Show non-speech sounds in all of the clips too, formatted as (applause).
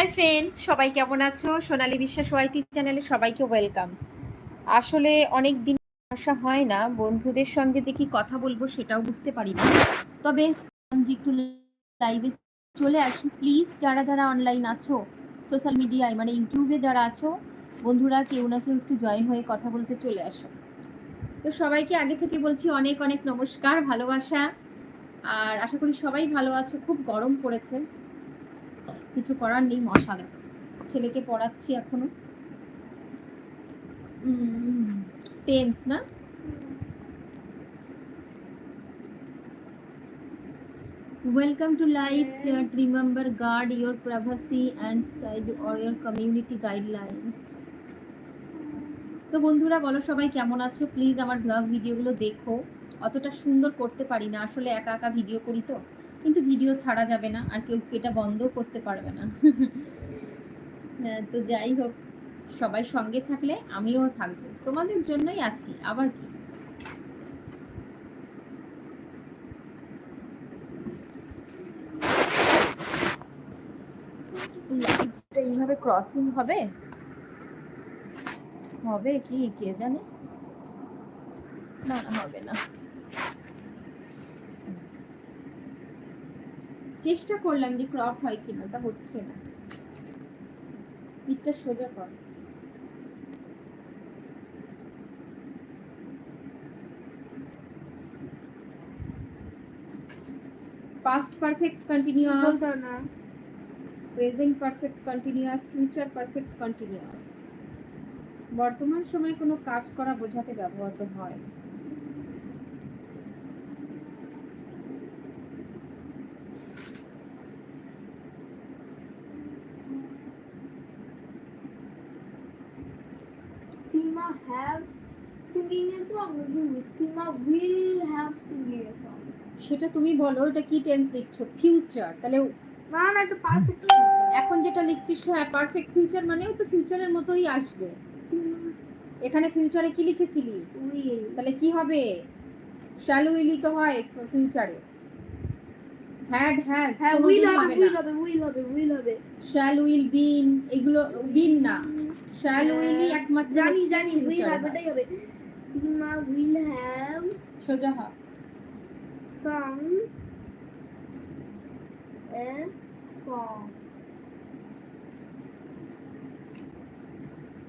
Hi friends সবাই কেমন আছো? সোনালী বিশ্বাস ওয়াইটি চ্যানেলে সবাইকে ওয়েলকাম আসলে অনেক দিন আসা হয় না, বন্ধুদের সঙ্গে যে কি কথা বলব সেটাও বুঝতে পারি না। তবে যে একটু লাইভে চলে আসি প্লিজ যারা যারা অনলাইন আছো সোশ্যাল মিডিয়ায় মানে ইউটিউবে যারা আছো, বন্ধুরা কেউ না কেউ একটু জয়েন হয়ে কথা বলতে চলে আসো। তো সবাইকে আগে থেকে বলছি অনেক অনেক নমস্কার, ভালোবাসা। আর আশা করি সবাই ভালো আছো, খুব গরম পড়েছে। কিছু করার নেই মশা দেখ ছেলেকে পড়াচ্ছি এখনও। টেন্স না? Welcome to live chat. Remember, guard your privacy and side or your community guidelines. তো বন্ধুরা বলো সবাই কেমন আছো? প্লিজ আমার ব্লগ ভিডিওগুলো দেখো। অতটা সুন্দর করতে পারি না। আসলে একা একা ভিডিও করি তো। কিন্তু ভিডিও ছাড়া যাবে না আর কেউ এটা বন্ধ করতে পারবে না। (laughs) হ্যাঁ, তো যাই হোক সবাই সঙ্গে থাকলে আমিও থাকব। তোমাদের জন্যই আছি আবার কি? এইভাবে ক্রসিং হবে? হবে কি? কে জানে? না হবে না। চেষ্টা করলাম যে ক্রপ হয় কিনা তা হচ্ছে না। পিঠটা সোজা কর। Past perfect continuous present perfect continuous future perfect continuous বর্তমান সময়ে কোনো কাজ করা বোঝাতে ব্যবহৃত হয়। Sima have song. You Sima will have singing a song. সেটা তুমি বলো এটা কি টেন্স লিখছো? ফিউচার তাহলে না না এটা পারফেক্ট এখন যেটা লিখছিস হ্যাঁ পারফেক্ট ফিউচার মানেও তো ফিউচারের মতোই আসবে। এখানে ফিউচারে কি লিখেছিলি? উইল তাহলে কি হবে? শ্যাল উইলি তো হয় ফিউচারে হ্যাড হ্যাজ হ্যাঁ উইল হবে উইল হবে উইল হবে উইল হবে। শ্যাল উইল বিন এগুলো বিন না। শ্যাল উইলি একমাত্র জানি জানি উইল। এটাই হবে। সিমা উইল হ্যাভ সোজা হ। সাং এ সং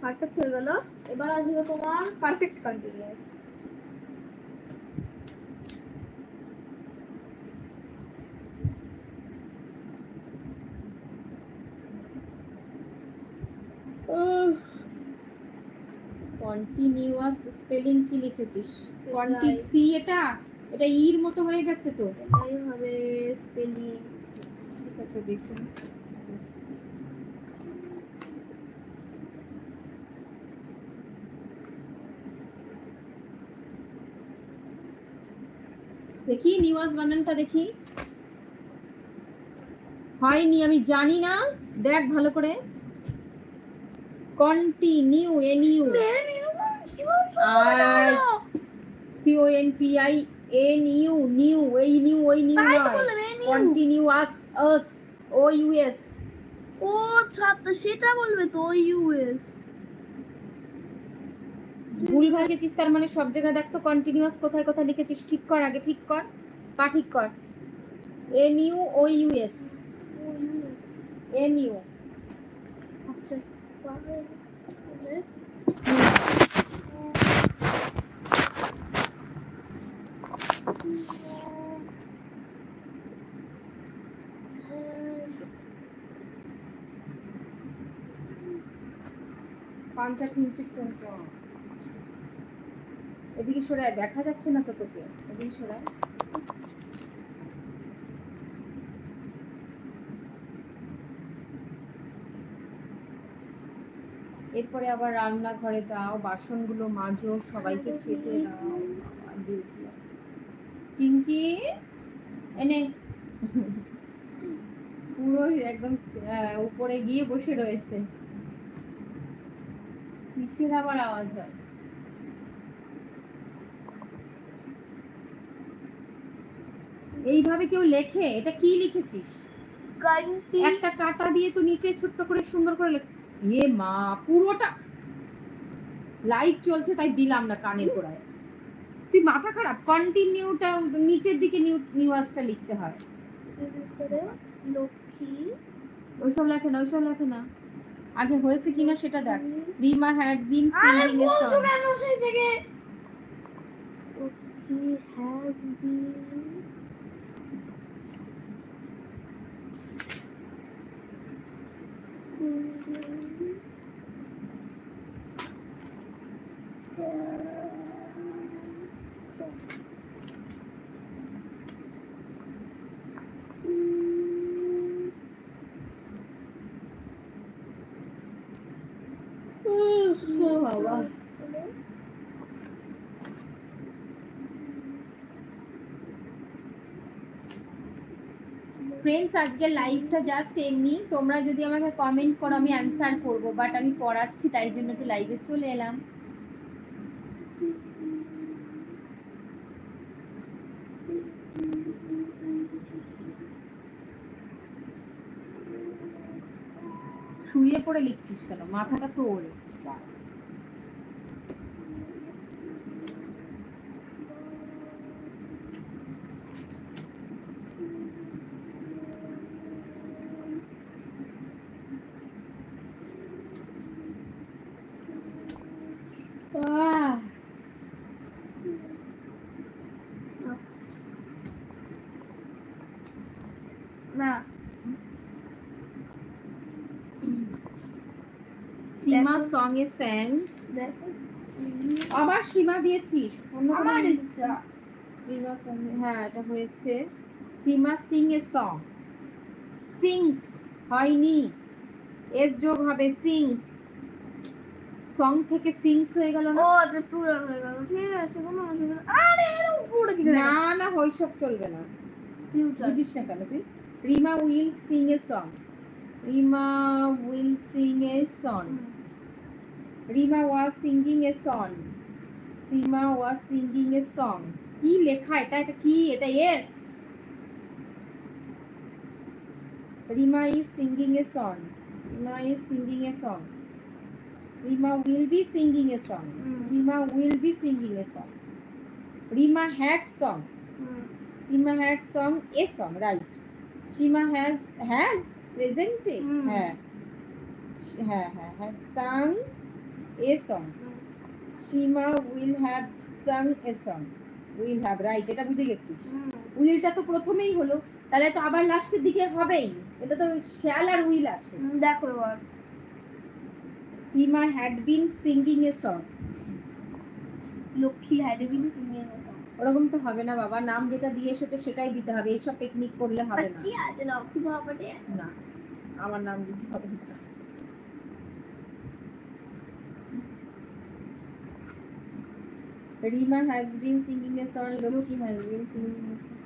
পারফেক্ট হয়ে গেল। এবার আসবে তোমার পারফেক্ট কন্টিনিউয়াস কন্টিনিউয়াস স্পেলিং কি লিখেছিস? কন্টি সি এটা? এটা ইর মতো হয়ে গেছে তো? এটাই হবে স্পেলিং ঠিক আছে দেখুন। দেখি নিউয়াস বানানটা দেখি। হয়নি আমি জানি না। দেখ ভালো করে। Continue N U R C O N U new এই নিউ ওই নিউ নয় কন্টিনিউয়াস আস ও ইউএস ও ছাত্র সেটা বলবে তো ইউএস ভুল ভালো গেছিস তার মানে সব জায়গায় দেখ তো কন্টিনিউয়াস কোথায় কোথায় লিখেছিস ঠিক কর আগে ঠিক কর পা ঠিক কর N U O US N U আচ্ছা পাঞ্চা এদিকে সরায়, দেখা যাচ্ছে না তো তোকে। এদিকে সরায়। এরপরে আবার রান্নাঘরে যাও, বাসনগুলো মাজো, সবাইকে খেতে দাও। এনে। পুরো একদম উপরে গিয়ে বসে রয়েছে। কিসের আবার আওয়াজ হয়। এইভাবে কেউ লেখে? এটা কি লিখেছিস? একটা কাটা দিয়ে তো নিচে ছোট্ট করে সুন্দর করে লেখ এ মা পুরোটা লাইভ চলছে তাই দিলাম না কানের গোড়ায়। তুই মাথা খারাপ? কন্টিনিউটা নিচের দিকে নিউ নিউজটা লিখতে হয়। লক্ষ্মী। ওইসব লেখে না ওইসব লেখে না। আগে হয়েছে কিনা সেটা দেখ। রিমা হ্যাড বিন আরে সিঙ্গিং এ বলছো কেন সেই থেকে? হি হ্যাজ বিন ফ্রেন্ডস আজকে লাইভটা জাস্ট এমনি। তোমরা যদি আমাকে কমেন্ট করো, আমি অ্যান্সার করব বাট আমি পড়াচ্ছি, তাই জন্য একটু লাইভে চলে এলাম। শুয়ে পড়ে লিখছিস কেন? মাথাটা তোর আহ না সীমা সং এ স্যাং দেখো আবার সীমা দিয়েছিস অন্য কোনো আমার ইচ্ছা। সীমা সং হ্যাঁ এটা হয়েছে। Seema sing a song sings হয়নি। এস যোগ হবে সিংস সং থেকে সিংস হয়ে গেল না? ও এটা প্লুরাল হয়ে গেল। ঠিক আছে কোনো অসুবিধা আরে এর উপরে কি না না হইসব চলবে না। বুঝিস না কেন তুই? Rima will sing a song Rima will sing a song Rima was singing a song Seema was singing a song কি লেখা এটা এটা কি এটা S Rima is singing a song Rima is singing a song Rima will be singing a song hmm. Seema will be singing a song Rima had song Seema had song a song right Seema has has প্রেজেন্টে হুম। হ্যাঁ হ্যাঁ হ্যাঁ has sung a song Seema will have sung a song will have right এটা বুঝে গেছিস? উইলটা তো প্রথমেই হলো তাহলে তো আবার লাস্টের দিকে হবেই। এটা তো শ্যাল আর উইল আসে দেখো এবার। Hima had been singing a song Lakshmi had been singing a song ওরকম তো হবে না বাবা নাম যেটা দিয়ে এসেছ সেটাই দিতে হবে এইসব টেকনিক করলে হবে না। কি আছে লক্ষ্মী না আমার নাম দিতে হবে না। Rima has been singing a song Lakshmi has been singing a song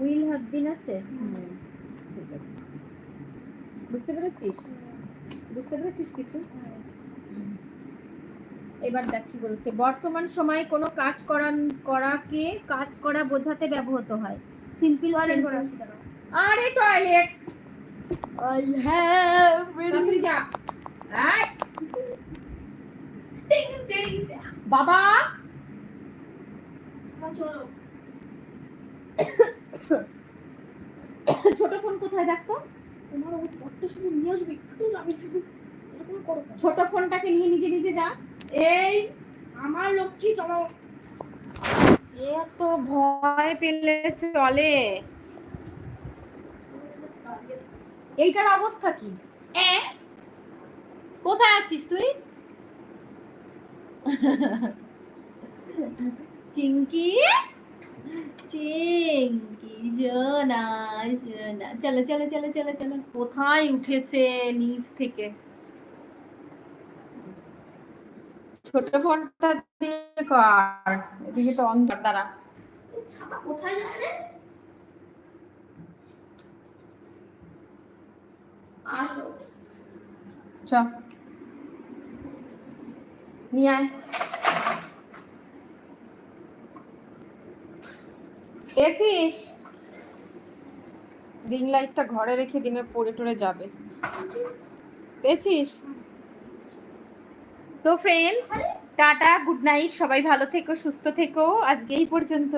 will have been আছে। হুম, ঠিক আছে বুঝতে পেরেছিস? বুঝতে পেরেছিস কিছু? এবার দেখ কি বলছে। বর্তমান সময়ে কোনো কাজ করান করাকে কাজ করা বোঝাতে ব্যবহৃত হয়। সিম্পল সেন্টেন্স আরে টয়লেট I have তাড়াতাড়ি যা। ding. বাবা! ছোট ফোন কোথায় দেখতো তোমার ওই পটটা শুধু নিয়ে আসবে একটু যাবে শুধু। এরকম করো ছোট ফোনটাকে নিয়ে নিজে নিজে যা। এই আমার লক্ষ্মী চলো। এত ভয় পেলে চলে। এইটার অবস্থা কি? এ? কোথায় আছিস তুই? চিঙ্কি চিঙ্কি সোনা সোনা চলো চলো চলো চলো চলো। কোথায় উঠেছে নিচ থেকে? ছোট ফোনটা দিয়ে কর। এদিকে তো অন্ধকার ছাতা কোথায় যায় রে? আসো। চ। নিয়ে আয় পেয়েছিস রিং লাইটটা ঘরে রেখে দিনে পড়ে টরে যাবে। পেয়েছিস? তো ফ্রেন্ডস টাটা গুড নাইট সবাই ভালো থেকো, সুস্থ থেকো, আজকে এই পর্যন্ত।